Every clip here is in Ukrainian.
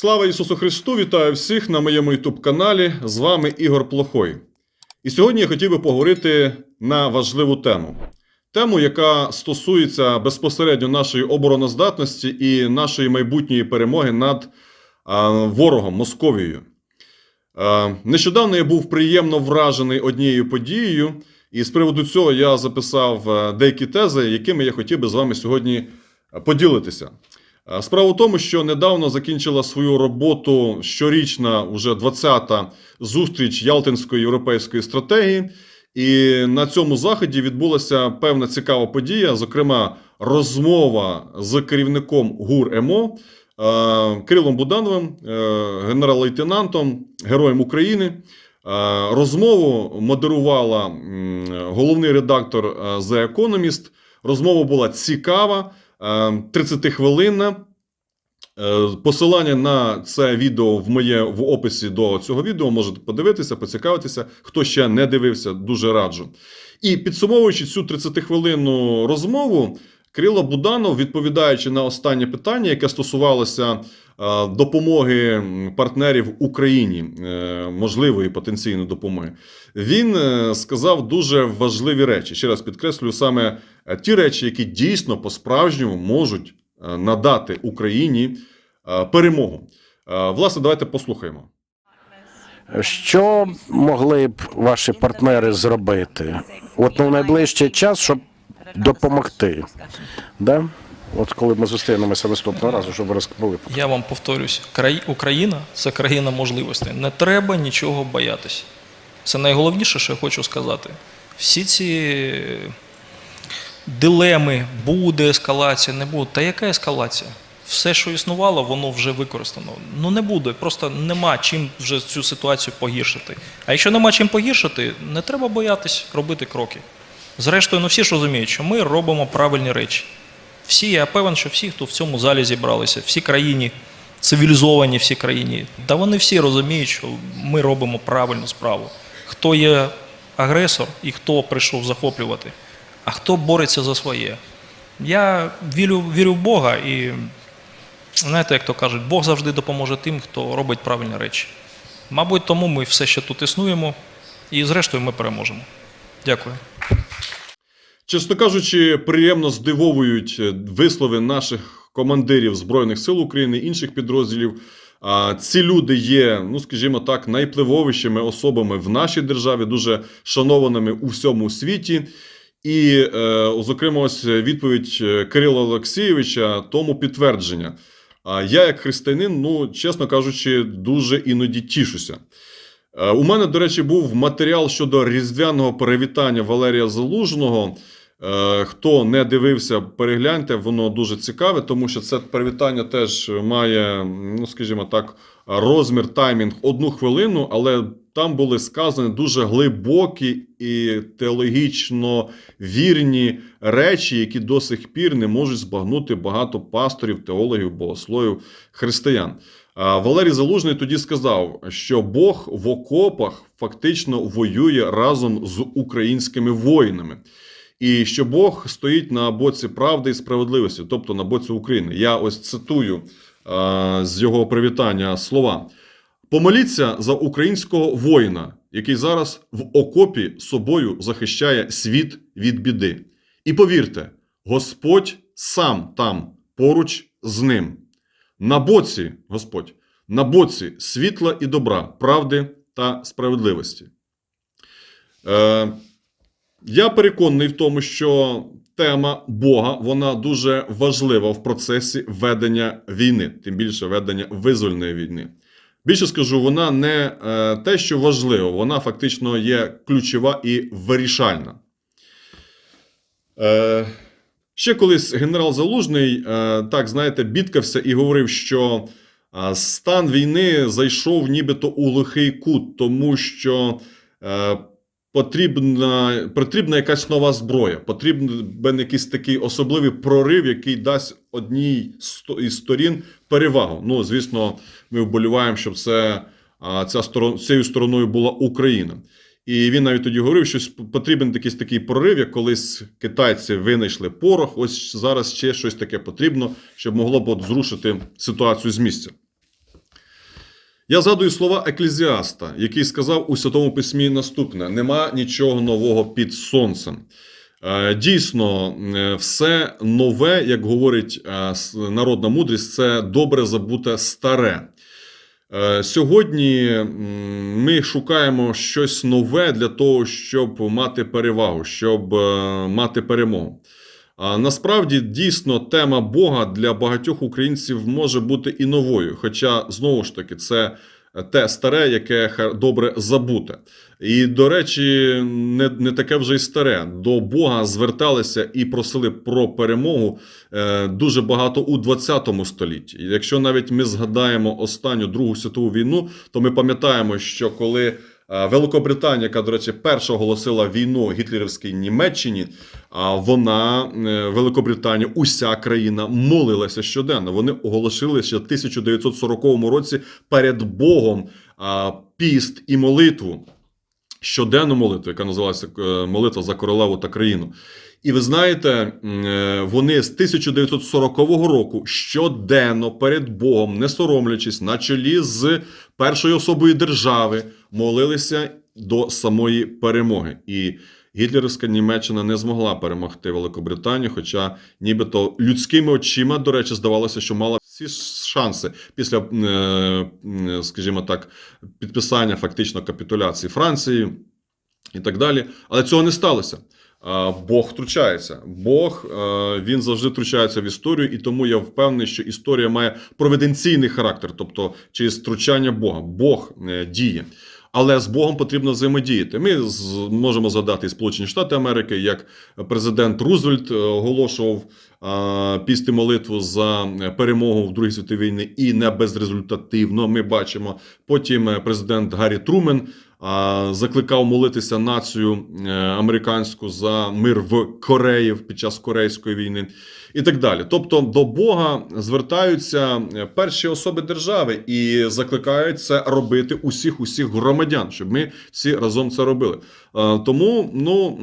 Слава Ісусу Христу! Вітаю всіх на моєму youtube каналі. З вами Ігор Плохой. І сьогодні я хотів би поговорити на важливу тему. Тему, яка стосується безпосередньо нашої обороноздатності і нашої майбутньої перемоги над ворогом Московією. Нещодавно я був приємно вражений однією подією, і з приводу цього я записав е, деякі тези, якими я хотів би з вами сьогодні е, поділитися. Справа в тому, що недавно закінчила свою роботу щорічна, уже 20-та зустріч Ялтинської європейської стратегії. І на цьому заході відбулася певна цікава подія, зокрема, розмова з керівником ГУР ЕМО е, Кирилом Будановим, е, генерал-лейтенантом, героєм України. Е, Розмову модерувала головний редактор The Economist. Розмова була цікава, е, 30-хвилинна. Е, Посилання на це відео в моє в описі до цього відео можете подивитися, поцікавитися. Хто ще не дивився, дуже раджу. І підсумовуючи цю 30-хвилинну розмову, Кирило Буданов, відповідаючи на останнє питання, яке стосувалося е, допомоги партнерів Україні, е, можливої потенційної допомоги, він сказав дуже важливі речі. Ще раз підкреслюю, саме ті речі, які дійсно по-справжньому можуть е, надати Україні е, перемогу. Е, Власне, давайте послухаємо. Що могли б ваші партнери зробити? От на найближчий час, щоб допомогти. Да? От коли ми зустрінемося наступного разу, щоб ви розповіли. Я вам повторюсь, край- Україна це країна можливостей. Не треба нічого боятися. Це найголовніше, що я хочу сказати. Всі ці дилеми, буде ескалація, не буде. Та яка ескалація? Все, що існувало, воно вже використано. Ну не буде, просто нема чим вже цю ситуацію погіршити. А якщо нема чим погіршити, не треба боятись робити кроки. Зрештою, ну всі ж розуміють, що ми робимо правильні речі. Всі, я певен, що всі, хто в цьому залі зібралися, всі країні, цивілізовані всі країни, та вони всі розуміють, що ми робимо правильну справу. Хто є агресор і хто прийшов захоплювати, а хто бореться за своє. Я вірю, вірю в Бога і знаєте, як то кажуть, Бог завжди допоможе тим, хто робить правильні речі. Мабуть, тому ми все ще тут існуємо, і зрештою ми переможемо. Дякую. Чесно кажучи, приємно здивовують вислови наших командирів Збройних сил України, інших підрозділів. А ці люди є, ну скажімо так, найпливовищими особами в нашій державі, дуже шанованими у всьому світі. І, е, зокрема, ось відповідь е, Кирила Олексійовича тому підтвердження. А я, як християнин, ну чесно кажучи, дуже іноді тішуся. Е, У мене, до речі, був матеріал щодо різдвяного перевітання Валерія Залужного. Е, Хто не дивився, перегляньте, воно дуже цікаве, тому що це привітання теж має, ну скажімо так, розмір, таймінг одну хвилину, але там були сказані дуже глибокі і теологічно вірні речі, які до сих пір не можуть збагнути багато пасторів, теологів, богословів, християн. Валерій Залужний тоді сказав, що Бог в окопах фактично воює разом з українськими воїнами. І що Бог стоїть на боці правди і справедливості, тобто на боці України. Я ось цитую а, з його привітання слова: помоліться за українського воїна, який зараз в окопі собою захищає світ від біди. І повірте, Господь сам там поруч з ним. На боці, Господь, на боці світла і добра, правди та справедливості. Е, я переконаний в тому, що тема Бога вона дуже важлива в процесі ведення війни, тим більше ведення визвольної війни. Більше скажу, вона не е, те, що важливо, вона фактично є ключова і вирішальна. Е, ще колись генерал Залужний, е, так знаєте, бідкався і говорив, що стан війни зайшов нібито у лихий кут, тому що потрібна, потрібна якась нова зброя, потрібен якийсь такий особливий прорив, який дасть одній із сторін перевагу. Ну, звісно, ми вболіваємо, щоб це, ця сторон, цією стороною була Україна. І він навіть тоді говорив, що потрібен якийсь такий прорив, як колись китайці винайшли порох. Ось зараз ще щось таке потрібно, щоб могло б от зрушити ситуацію з місця. Я згадую слова Еклезіаста, який сказав у Святому Письмі наступне: нема нічого нового під сонцем. Е, Дійсно, е, все нове, як говорить е, народна мудрість, це добре забуте старе. Сьогодні ми шукаємо щось нове для того, щоб мати перевагу, щоб мати перемогу. Насправді дійсно тема Бога для багатьох українців може бути і новою. Хоча знову ж таки це те старе, яке добре забуте. І, до речі, не, не таке вже й старе. До Бога зверталися і просили про перемогу е, дуже багато у 20 столітті. Якщо навіть ми згадаємо останню Другу світову війну, то ми пам'ятаємо, що коли е, Великобританія, яка, до речі, перша оголосила війну гітлерівській Німеччині, а вона, е, Великобританія, уся країна молилася щоденно. Вони оголосили ще в 1940 році перед Богом піст і молитву. Щоденну молитву, яка називалася е, молитва за королеву та країну. І ви знаєте, е, вони з 1940 року щоденно перед Богом, не соромлячись, на чолі з першою особою держави, молилися до самої перемоги. І гітлерівська Німеччина не змогла перемогти Великобританію, хоча нібито людськими очима, до речі, здавалося, що мала всі шанси після, е, скажімо так, підписання фактично капітуляції Франції і так далі. Але цього не сталося. Бог втручається. Бог е, він завжди втручається в історію, і тому я впевнений, що історія має провиденційний характер, тобто через втручання Бога. Бог е, діє. Але з Богом потрібно взаємодіяти. Ми можемо згадати Сполучені Штати Америки, як президент Рузвельт е, оголошував а, піст молитву за е, перемогу в Другій світовій війні і не безрезультативно. Ми бачимо. Потім е, президент Гаррі Трумен закликав молитися націю е, американську за мир в Кореї під час Корейської війни і так далі. Тобто до Бога звертаються е, перші особи держави і закликають це робити усіх усіх громадян, щоб ми всі разом це робили. Е, Тому ну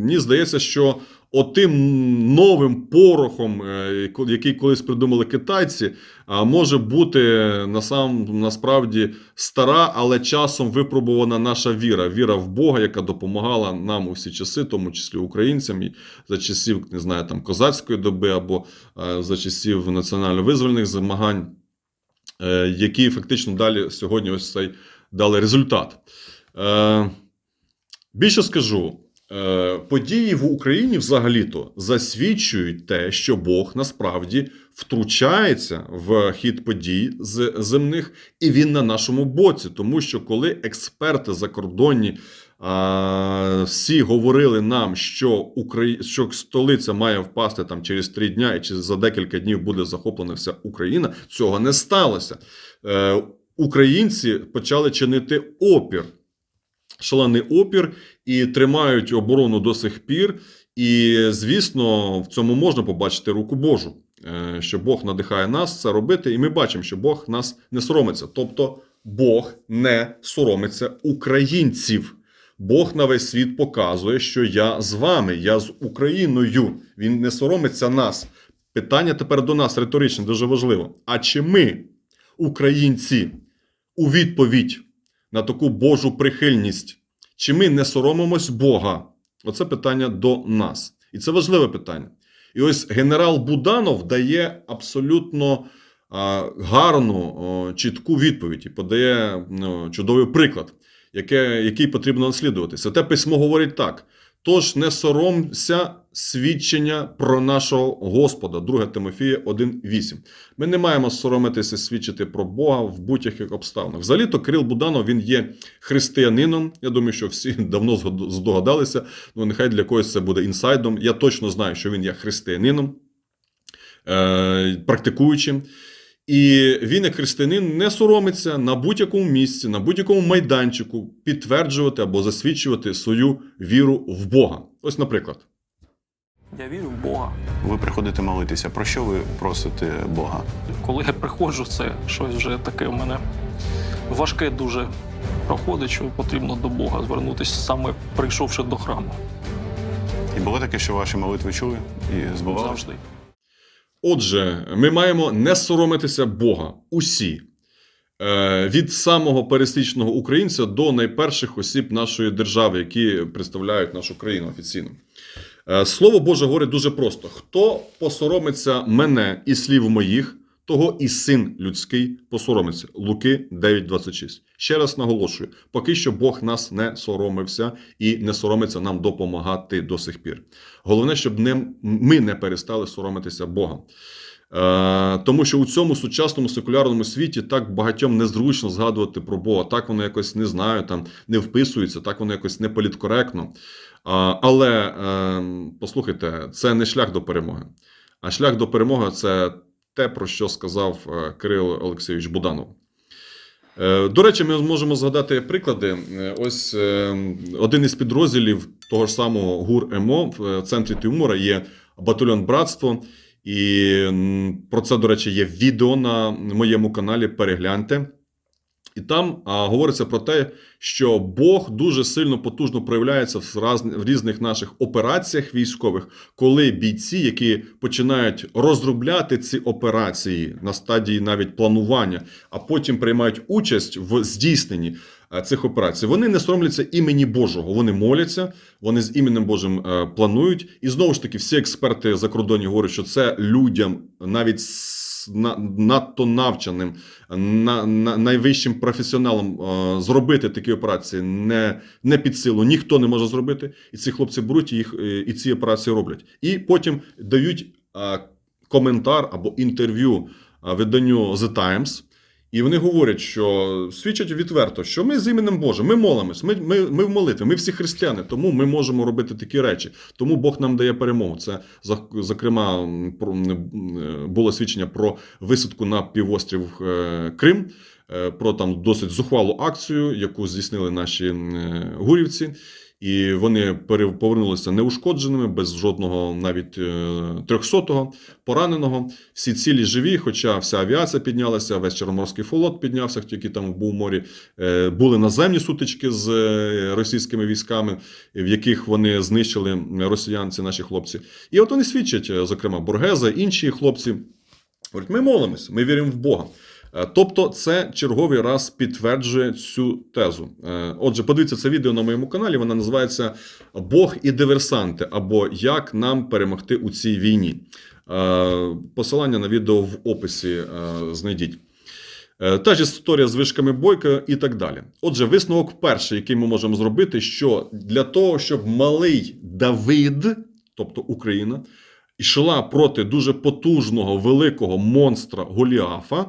мені здається, що отим новим порохом, е, який колись придумали китайці, може бути насам, насправді стара, але часом випробувана наша віра. Віра в Бога, яка допомагала нам у всі часи, тому числі українцям, і за часів не знаю, там козацької доби або е, за часів національно-визвольних змагань, е, які фактично далі сьогодні ось цей дали результат. Більше скажу, події в Україні взагалі-то засвідчують те, що Бог насправді втручається в хід подій з земних, і він на нашому боці. Тому що коли експерти закордонні а, всі говорили нам, що Украї... що столиця має впасти там через три дня, і чи за декілька днів буде захоплена вся Україна, цього не сталося. Е, українці почали чинити опір шалений опір і тримають оборону до сих пір. І, звісно, в цьому можна побачити руку Божу, е, що Бог надихає нас це робити, і ми бачимо, що Бог нас не соромиться. Тобто, Бог не соромиться українців. Бог на весь світ показує, що я з вами, я з Україною. Він не соромиться нас. Питання тепер до нас риторичне, дуже важливо. А чи ми, українці, у відповідь на таку Божу прихильність. Чи ми не соромимось Бога? Оце питання до нас. І це важливе питання. І ось генерал Буданов дає абсолютно гарну, чітку відповідь і подає чудовий приклад, який потрібно наслідувати. Святе письмо говорить так: тож не соромся свідчення про нашого Господа, 2 Тимофія 1,8. Ми не маємо соромитися свідчити про Бога в будь-яких обставинах. Взагалі-то Кирил Буданов він є християнином. Я думаю, що всі давно здогадалися. Ну, нехай для когось це буде інсайдом. Я точно знаю, що він є християнином, е, практикуючим. І він, як християнин, не соромиться на будь-якому місці, на будь-якому майданчику підтверджувати або засвідчувати свою віру в Бога. Ось, наприклад. Я вірю в Бога. Ви приходите молитися. Про що ви просите Бога? Коли я приходжу, це щось вже таке в мене важке дуже проходить, що потрібно до Бога звернутися, саме прийшовши до храму. І було таке, що ваші молитви чули і збували? Завжди. Отже, ми маємо не соромитися Бога усі. Е, від самого пересічного українця до найперших осіб нашої держави, які представляють нашу країну офіційно. Е, Слово Боже говорить дуже просто: хто посоромиться мене і слів моїх, того і син людський посоромиться. Луки 9.26. Ще раз наголошую: поки що Бог нас не соромився і не соромиться нам допомагати до сих пір. Головне, щоб не, ми не перестали соромитися Бога. Е, тому що у цьому сучасному секулярному світі так багатьом незручно згадувати про Бога. Так воно якось не знаю, там не вписується, так воно якось не політкоректно. А, але е, послухайте, це не шлях до перемоги. А шлях до перемоги це те, про що сказав Кирил Кирило Олексійович Буданов. Е, До речі, ми можемо згадати приклади. Е, Ось е, один із підрозділів того ж самого ГУР МО в е, центрі Тимура є батальйон Братство. І про це, до речі, є відео на моєму каналі. Перегляньте. І там а, говориться про те, що Бог дуже сильно потужно проявляється в, раз, в різних наших операціях військових, коли бійці, які починають розробляти ці операції на стадії навіть планування, а потім приймають участь в здійсненні е, цих операцій, вони не соромляться імені Божого. Вони моляться, вони з іменем Божим е, планують. І знову ж таки, всі експерти закордонні говорять, що це людям навіть надто навченим, на, на, найвищим професіоналом е, зробити такі операції не, не під силу. Ніхто не може зробити. І ці хлопці беруть і їх е, і ці операції роблять. І потім дають е, коментар або інтерв'ю виданню The Times. І вони говорять, що свідчать відверто, що ми з іменем Божим, ми молимось, ми, ми, ми в молитві, ми всі християни, тому ми можемо робити такі речі. Тому Бог нам дає перемогу. Це зокрема було свідчення про висадку на півострів е, Крим, е, про там досить зухвалу акцію, яку здійснили наші гурівці. І вони повернулися неушкодженими, без жодного навіть трьохсотого пораненого. Всі цілі живі, хоча вся авіація піднялася, весь Чорноморський флот піднявся, який там був у морі. Е, Були наземні сутички з е, російськими військами, в яких вони знищили росіян, ці наші хлопці. І от вони свідчать, е, зокрема, Боргеза, інші хлопці. Говорять, ми молимось, ми віримо в Бога. Е, Тобто, це черговий раз підтверджує цю тезу. Е, Отже, подивіться це відео на моєму каналі. Вона називається Бог і диверсанти або Як нам перемогти у цій війні. Е, Посилання на відео в описі знайдіть. Та ж історія з вишками бойка і так далі. Отже, висновок перший, який ми можемо зробити, що для того, щоб малий Давид, тобто Україна, йшла проти дуже потужного великого монстра Голіафа,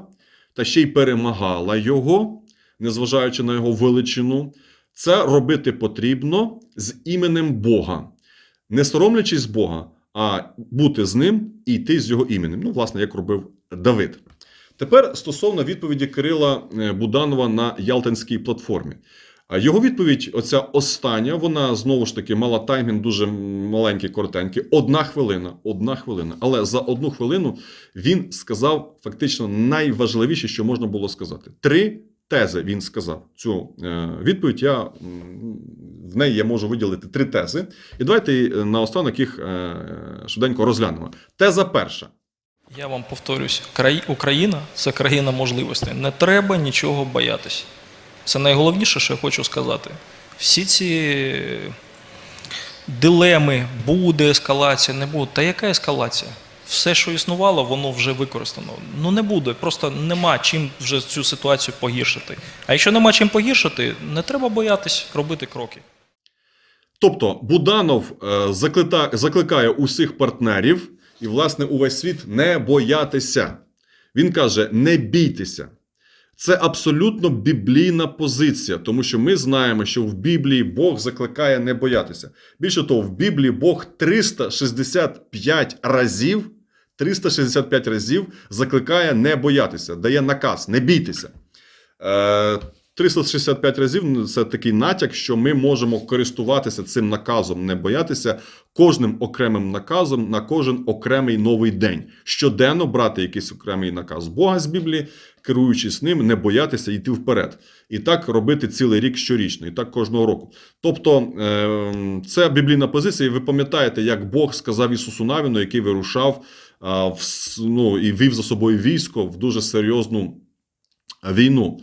та ще й перемагала його, незважаючи на його величину, це робити потрібно з іменем Бога, не соромлячись Бога, а бути з ним і йти з його іменем. Ну, власне, як робив Давид. Тепер стосовно відповіді Кирила е, Буданова на Ялтинській платформі. Його відповідь, оця остання, вона знову ж таки мала таймінг дуже маленький, коротенький. Одна хвилина. Одна хвилина. Але за одну хвилину він сказав фактично найважливіше, що можна було сказати. Три тези він сказав. Цю е, відповідь я в неї я можу виділити три тези. І давайте е, наостанок їх е, швиденько розглянемо. Теза перша. Я вам повторюсь, краї- Україна це країна можливостей. Не треба нічого боятися. Це найголовніше, що я хочу сказати. Всі ці дилеми, буде ескалація, не буде. Та яка ескалація? Все, що існувало, воно вже використано. Ну не буде, просто нема чим вже цю ситуацію погіршити. А якщо нема чим погіршити, не треба боятись робити кроки. Тобто Буданов е, закликає усіх партнерів і, власне, увесь світ не боятися. Він каже: не бійтеся. Це абсолютно біблійна позиція, тому що ми знаємо, що в Біблії Бог закликає не боятися. Більше того, в Біблії Бог 365 разів, 365 разів закликає не боятися, дає наказ, не бійтеся. Е, 365 разів ну, це такий натяк, що ми можемо користуватися цим наказом, не боятися кожним окремим наказом на кожен окремий новий день. Щоденно брати якийсь окремий наказ Бога з Біблії, керуючись ним, не боятися йти вперед. І так робити цілий рік щорічно, і так кожного року. Тобто е, це біблійна позиція. І ви пам'ятаєте, як Бог сказав Ісусу Навіну, який вирушав ну, і вів за собою військо в дуже серйозну війну,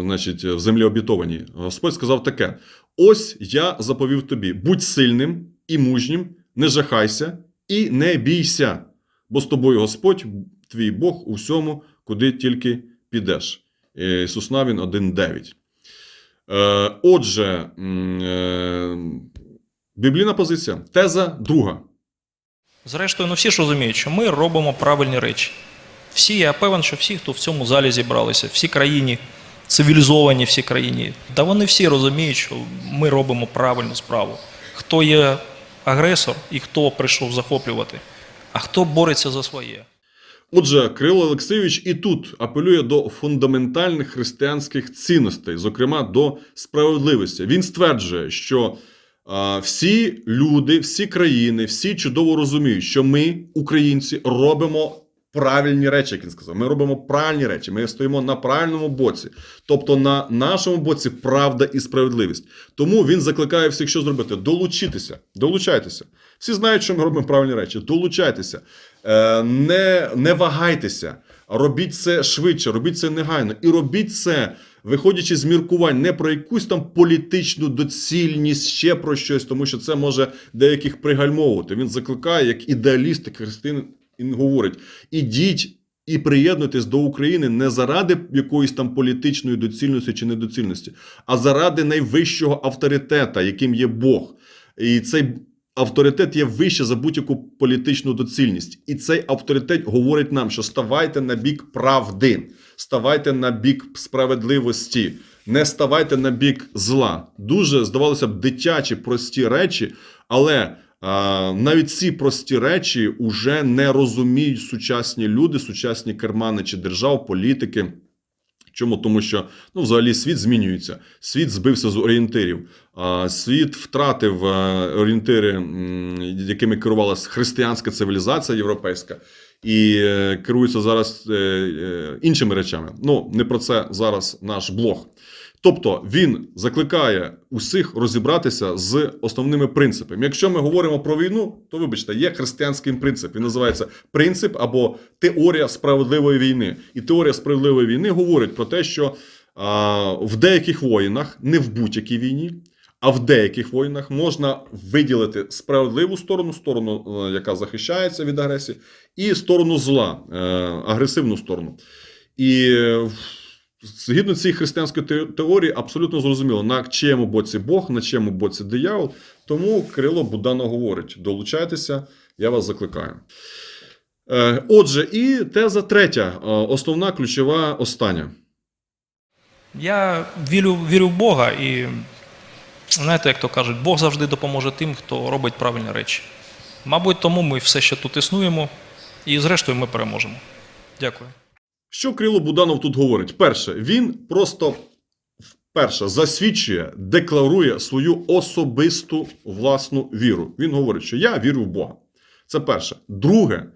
значить, в землі обітованій, Господь сказав таке: ось я заповів тобі: будь сильним і мужнім, не жахайся і не бійся, бо з тобою Господь, твій Бог, у всьому, куди тільки підеш. Е, Ісус Навін 1.9. Е, Отже, е, біблійна позиція. Теза друга. Зрештою, ну всі ж розуміють, що ми робимо правильні речі. Всі, я певен, що всі, хто в цьому залі зібралися, всі країні, цивілізовані всі країни, та вони всі розуміють, що ми робимо правильну справу. Хто є агресор і хто прийшов захоплювати, а хто бореться за своє. Отже, Кирило Олексійович і тут апелює до фундаментальних християнських цінностей, зокрема до справедливості. Він стверджує, що а, всі люди, всі країни, всі чудово розуміють, що ми, українці, робимо правильні речі, як він сказав. Ми робимо правильні речі. Ми стоїмо на правильному боці, тобто на нашому боці правда і справедливість. Тому він закликає всіх, що зробити: долучитися, долучайтеся. Всі знають, що ми робимо правильні речі. Долучайтеся, Е, не, не вагайтеся, робіть це швидше, робіть це негайно. І робіть це, виходячи з міркувань, не про якусь там політичну доцільність, ще про щось, тому що це може деяких пригальмовувати. Він закликає, як ідеаліст, як християнин, він говорить: ідіть. І приєднуйтесь до України не заради якоїсь там політичної доцільності чи недоцільності, а заради найвищого авторитета, яким є Бог. І цей авторитет є вище за будь-яку політичну доцільність. І цей авторитет говорить нам, що ставайте на бік правди, ставайте на бік справедливості, не ставайте на бік зла. Дуже здавалося б, дитячі прості речі, але навіть ці прості речі уже не розуміють сучасні люди, сучасні керманичі держав, політики. Чому? Тому що ну, взагалі світ змінюється, світ збився з орієнтирів, світ втратив е, орієнтири, якими керувалася християнська цивілізація європейська, і е, керується зараз е, іншими речами. Ну, не про це зараз наш блог. Тобто він закликає усіх розібратися з основними принципами. Якщо ми говоримо про війну, то вибачте, є християнський принцип. Він називається принцип або теорія справедливої війни. І теорія справедливої війни говорить про те, що а, в деяких воїнах, не в будь-якій війні, а в деяких воїнах можна виділити справедливу сторону, сторону, е, яка захищається від агресії, і сторону зла, е, агресивну сторону. І е, згідно цієї християнської теорії, абсолютно зрозуміло, на чиєму боці Бог, на чиєму боці диявол. Тому Кирило Будано говорить: долучайтеся, я вас закликаю. Е, Отже, і теза третя, е, основна, ключова, остання. Я вірю, вірю в Бога і знаєте, як то кажуть, Бог завжди допоможе тим, хто робить правильні речі. Мабуть, тому ми все ще тут існуємо, і зрештою ми переможемо. Дякую. Що Кирило Буданов тут говорить? Перше, він просто вперше засвідчує, декларує свою особисту власну віру. Він говорить, що я вірю в Бога. Це перше. Друге,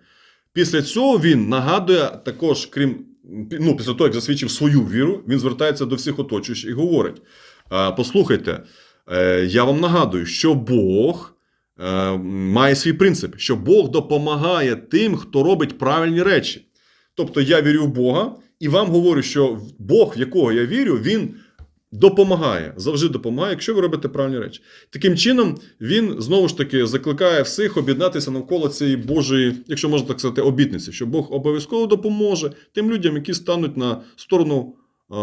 після цього він нагадує також, крім ну, після того, як засвідчив свою віру, він звертається до всіх оточуючих і говорить: «Е, послухайте, е, я вам нагадую, що Бог. е, Має свій принцип, що Бог допомагає тим, хто робить правильні речі. Тобто я вірю в Бога і вам говорю, що Бог, в якого я вірю, він допомагає, завжди допомагає, якщо ви робите правильні речі. Таким чином, він знову ж таки закликає всіх об'єднатися навколо цієї Божої, якщо можна так сказати, обітниці, що Бог обов'язково допоможе тим людям, які стануть на сторону е,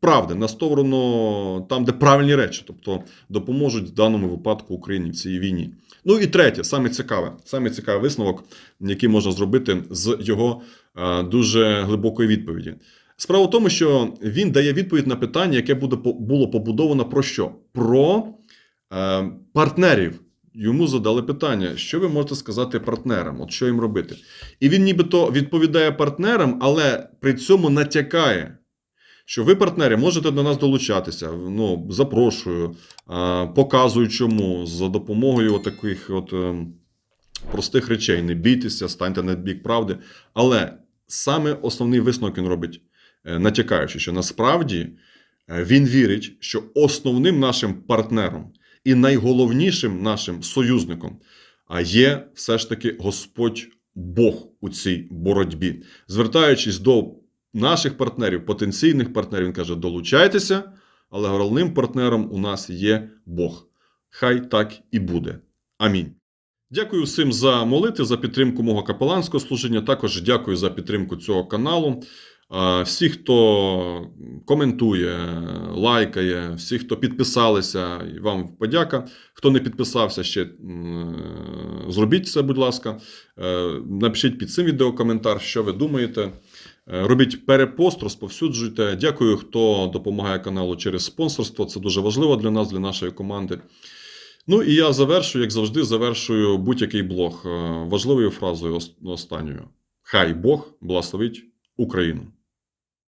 правди, на сторону там, де правильні речі, тобто допоможуть в даному випадку Україні в цій війні. Ну і третє, саме цікаве, саме цікавий висновок, який можна зробити з його е, дуже глибокої відповіді. Справа в тому, що він дає відповідь на питання, яке буде було побудовано про що? Про е, партнерів. Йому задали питання, що ви можете сказати партнерам, от що їм робити. І він нібито відповідає партнерам, але при цьому натякає, що ви, партнери, можете до нас долучатися. Ну, запрошую, показую чому за допомогою таких от ем, простих речей. Не бійтеся, станьте на бік правди. Але саме основний висновок він робить, е, натякаючи, що насправді е, він вірить, що основним нашим партнером і найголовнішим нашим союзником є все ж таки Господь Бог у цій боротьбі. Звертаючись до наших партнерів, потенційних партнерів. Він каже: долучайтеся, але головним партнером у нас є Бог. Хай так і буде. Амінь. Дякую всім за молити, за підтримку мого капеланського служіння. Також дякую за підтримку цього каналу. Всі, хто коментує, лайкає, всі, хто підписалися, вам подяка. Хто не підписався, ще зробіть це, будь ласка. Е, Напишіть під цим відео коментар, що ви думаєте. Е, Робіть перепост, розповсюджуйте. Дякую, хто допомагає каналу через спонсорство. Це дуже важливо для нас, для нашої команди. Ну і я завершую, як завжди, завершую будь-який блог е, важливою фразою останньою. Хай Бог благословить Україну.